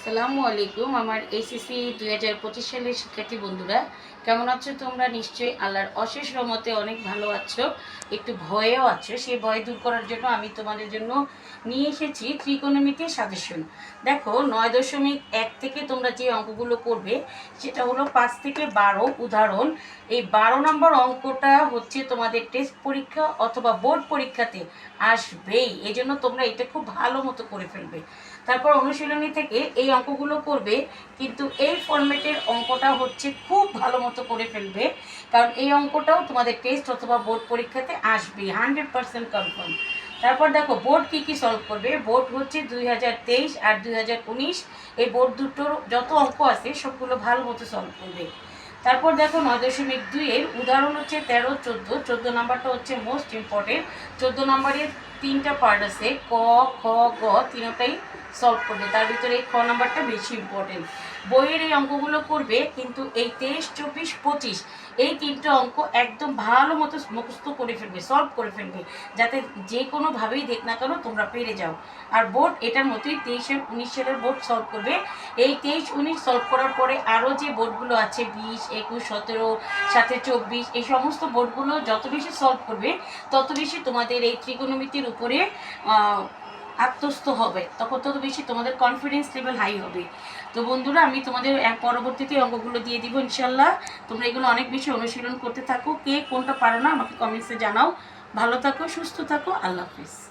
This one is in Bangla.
আসসালামু আলাইকুম। আমার এসিসি দুই হাজার পঁচিশ সালের শিক্ষার্থী বন্ধুরা, কেমন আছো তোমরা? নিশ্চয়ই আল্লাহর অশেষ রমতে অনেক ভালো আছো, একটু ভয়েও আছো। সেই ভয় দূর করার জন্য আমি তোমাদের জন্য নিয়ে এসেছি ত্রিকোণমিতি সাজেশন। দেখো, নয় দশমিক এক থেকে তোমরা যে অঙ্কগুলো করবে, সেটা হলো পাঁচ থেকে বারো। উদাহরণ, এই বারো নম্বর অঙ্কটা হচ্ছে তোমাদের টেস্ট পরীক্ষা অথবা বোর্ড পরীক্ষাতে আসবেই। এই জন্য তোমরা এটা খুব ভালো মতো করে ফেলবে। তারপর অনুশীলনী থেকে এই অঙ্কগুলো করবে, কিন্তু এই ফরম্যাটের অঙ্কটা হচ্ছে খুব ভালো মতো করে ফেলবে। কারণ এই অঙ্কটাও তোমাদের টেস্ট অথবা বোর্ড পরীক্ষাতে আসবে হান্ড্রেড পার্সেন্ট কনফার্ম তারপর দেখো বোর্ড কি কি সলভ করবে? বোর্ড হচ্ছে দুই হাজার তেইশ আর দুই হাজার উনিশ। এই বোর্ড দুটোর যত অঙ্ক আছে, সবগুলো ভালো মতো সলভ করবে। তারপর দেখো, নয় দশমিক দুইয়ের উদাহরণ হচ্ছে তেরো, চোদ্দ। চোদ্দ নাম্বারটা হচ্ছে মোস্ট ইম্পর্টেন্ট চোদ্দ নাম্বারের তিনটা পার্ট আছে, ক, খ, গ, তিনটাই সলভ করবে। তার ভিতরে এই খ নাম্বারটা বেশি ইম্পর্টেন্ট বইয়ের এই অঙ্কগুলো করবে কিন্তু এই তেইশ, চব্বিশ, পঁচিশ, এই তিনটে অঙ্ক একদম ভালো মতো মুখস্থ করে ফেলবে সলভ করে ফেলবে। যাতে যে কোনোভাবেই দেখ না কেন তোমরা পেরে যাও। আর বোর্ড এটার মতোই তেইশ আর উনিশ সালের বোর্ড সলভ করবে। এই তেইশ, উনিশ সলভ করার পরে আরও যে বোর্ডগুলো আছে, বিশ, একুশ, সতেরো, সাথে চব্বিশ, এই সমস্ত বোর্ডগুলো যত বেশি সলভ করবে, তত বেশি তোমাদের এই ত্রিকোণমিতির উপরে আত্মস্থ হবে, তখন তত বেশি তোমাদের কনফিডেন্স লেভেল হাই হবে। তো বন্ধুরা, আমি তোমাদের পরবর্তীতে অঙ্কগুলো দিয়ে দিব ইনশাল্লাহ তোমরা এগুলো অনেক বেশি অনুশীলন করতে থাকো। কে কোনটা পারো না, আমাকে কমেন্টসে জানাও। ভালো থাকো, সুস্থ থাকো, আল্লাহ হাফিজ।